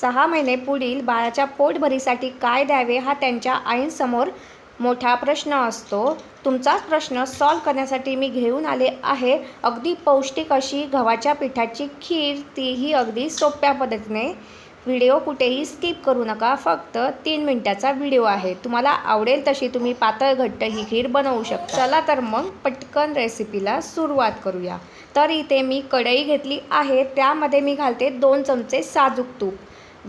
सहा महिने पुढील बाळाच्या पोटभरीसाठी काय द्यावे हा त्यांच्या आईंसमोर मोठा प्रश्न असतो. तुमचाच प्रश्न सॉल्व करण्यासाठी मी घेऊन आले आहे. अगदी पौष्टिक अशी गव्हाच्या पिठाची खीर तीही अगदी सोप्या पद्धतीने. व्हिडिओ कुठेही स्किप करू नका फक्त तीन मिनटाचा व्हिडिओ आहे. तुम्हाला आवडेल तशी तुम्ही पातळ घट्ट ही खीर बनवू शकता. चला तर मग पटकन रेसिपीला सुरुवात करूया. तर इथे मी कढई घेतली आहे. त्यामध्ये मी घालते दोन चमचे साजूक तूप.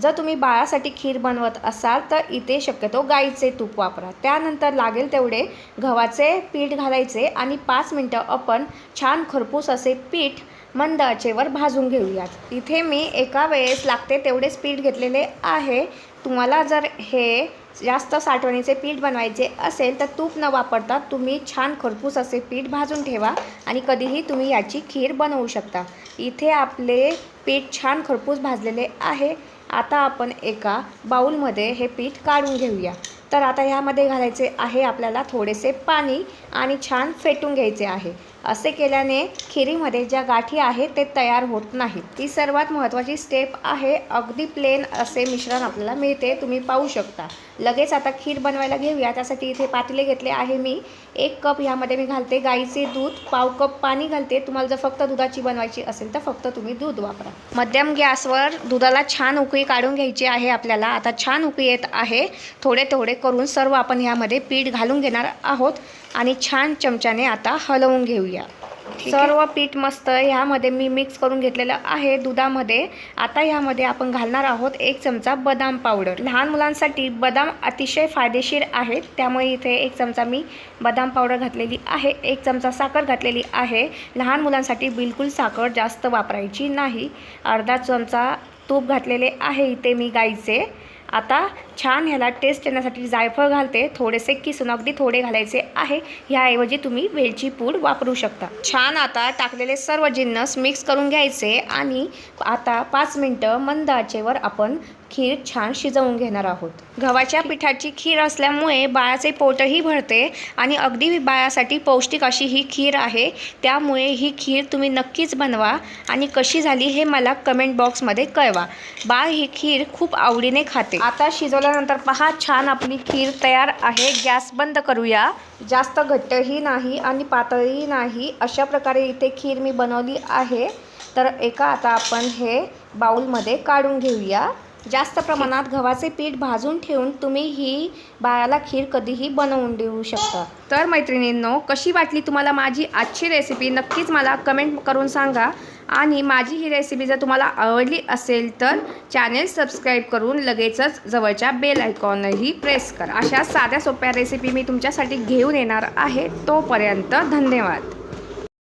जर तुम्ही बाळासाठी खीर बनवत असाल तर इथे शक्यतो गाईचे तूप वापरा. त्यानंतर लागेल तेवढे गव्हाचे पीठ घालायचे आणि पाच मिनटं आपण छान खरपूस असे पीठ मंद आचेवर भाजून घेऊयात. इथे मी एका वेळेस लागते तेवढेच पीठ घेतलेले आहे. तुम्हाला जर हे जास्त साठवणीचे पीठ बनवायचे असेल तर तूप न वापरता तुम्ही छान खरपूस असे पीठ भाजून ठेवा आणि कधीही तुम्ही याची खीर बनवू शकता. इथे आपले पीठ छान खरपूस भाजलेले आहे. आता आपण एका बाऊलमध्ये हे पीठ काढून घेऊया. तर आता ह्यामध्ये घालायचे आहे आपल्याला थोडेसे पाणी आणि छान फेटून घ्यायचे आहे. असे केल्याने खिरीमध्ये ज्या गाठी आहेत ते तयार होत नाहीत. ती सर्वात महत्त्वाची स्टेप आहे. अगदी प्लेन असे मिश्रण आपल्याला मिळते. तुम्ही पाहू शकता. लगेच आता खीर बनवायला घेऊया. त्यासाठी इथे पातेले घेतले आहे मी. एक कप ह्यामध्ये मी घालते गाईचे दूध. पाव कप पाणी घालते. तुम्हाला जर फक्त दुधाची बनवायची असेल तर फक्त तुम्ही दूध वापरा. मध्यम गॅसवर दुधाला छान उकळी काढून घ्यायची आहे आपल्याला. आता छान उकळी येत आहे. थोडे थोडे करून सर्व आपण ह्यामध्ये पीठ घालून घेणार आहोत. आणि छान चमच्याने आता हलवून घेऊया. घेऊया सर्व पीठ मस्त ह्यामध्ये मी मिक्स करून घेतलेलं आहे दुधामध्ये. आता ह्यामध्ये आपण घालणार आहोत एक चमचा बदाम पावडर लहान मुलांसाठी बदाम अतिशय फायदेशीर आहेत. त्यामुळे इथे एक चमचा मी बदाम पावडर घातलेली आहे. एक चमचा साखर घातलेली आहे. लहान मुलांसाठी बिलकुल साखर जास्त वापरायची नाही. अर्धा चमचा तूप घातलेले आहे इथे मी गाईचे. आता छान ह्याला टेस्ट येण्यासाठी जायफळ घालते. थोडेसे किसून अगदी थोडे घालायचे आहे. ह्याऐवजी तुम्ही वेलची पूड वापरू शकता. छान आता टाकलेले सर्व जिन्नस मिक्स करून घ्यायचे आणि आता पाच मिनटं मंद आचेवर आपण खीर छान शिजवून घेणार आहोत. गव्हाच्या पिठाची खीर असल्यामुळे बाळाचे पोटही भरते आणि अगदी बाळासाठी पौष्टिक अशी ही खीर आहे. त्यामुळे ही खीर तुम्ही नक्कीच बनवा आणि कशी झाली हे मला कमेंट बॉक्समध्ये कळवा. बाळ ही खीर खूप आवडीने खाते. आता शिजवल्यानंतर पहा छान आपली खीर तयार आहे. गॅस बंद करूया. जास्त घट्टही नाही आणि पातळही नाही. अशा प्रकारे इथे खीर मी बनवली आहे. तर एका आता आपण हे बाऊलमध्ये काढून घेऊया. जास्त प्रमाणात गव्हाचे पीठ भाजून ठेवून तुम्ही ही बाळाला खीर कधीही बनवून देऊ शकता. तर मैत्रिणींनो कशी वाटली तुम्हाला माझी आजची रेसिपी नक्कीच मला कमेंट करून सांगा. आणि माझी ही रेसिपी जर तुम्हाला आवडली असेल तर चॅनेल सबस्क्राईब करून लगेचच जवळच्या बेल आयकॉनही प्रेस करा. अशा साध्या सोप्या रेसिपी मी तुमच्यासाठी घेऊन येणार आहे. तोपर्यंत धन्यवाद.